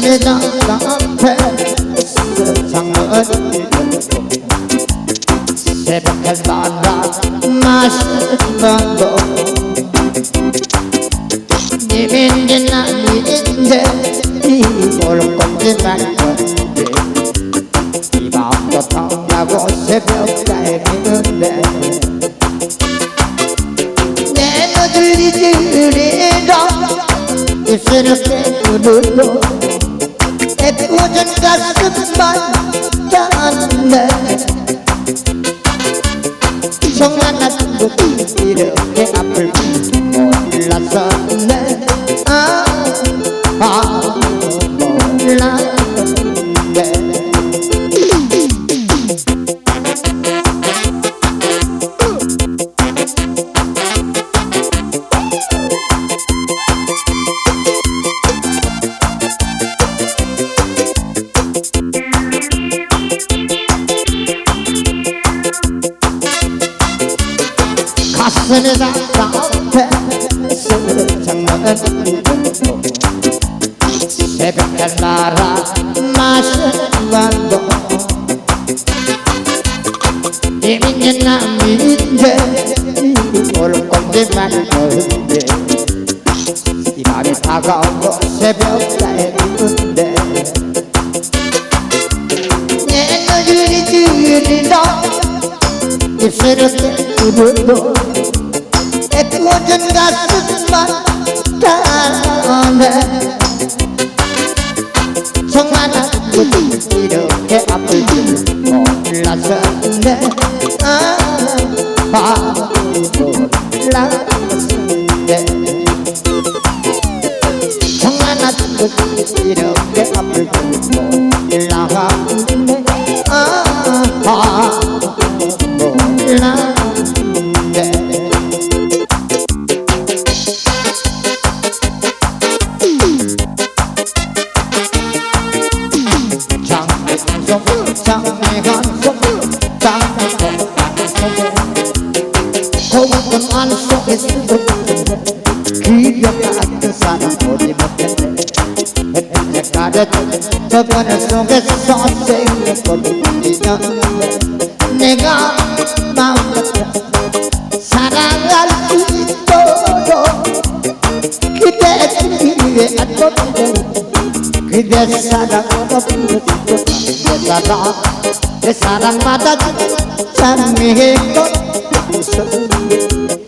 시장 앞에 세상은 새벽에 따라 마시는 거 님인지 아닌데 이걸 건지 말건지 이 밤도 텅나고 새벽에 미는데 내 눈을 잊으리라 입술을 깨물고 애꿎은 가슴만 닿네 정한한 듯 이렇게 앞을 몰랐었 dân ra rõ thế sống được chẳng bằng ơn sẽ bị đàn bà ra mà sẽ van vỡ để mình nhân làm mình thế một lúc còn đêm mai trời về thì bà bị tha gạo vợ sẽ béo lại ưng đề nhẹ nó như đi chứ đi đó nhịp sẽ được tự bước 듯 이렇게 아플 줄 몰랐었네. 아, 아 몰랐었네. 정만한 듯 이렇게 아플 줄 몰랐네 Sopan soge sote le kodina Nega maulat Saragal ito do Kide kide atot Kide sarang kodot Kide sarang Kide sarang madat Samihe kodot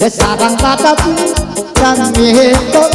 Wes sarang tatap lan ngetok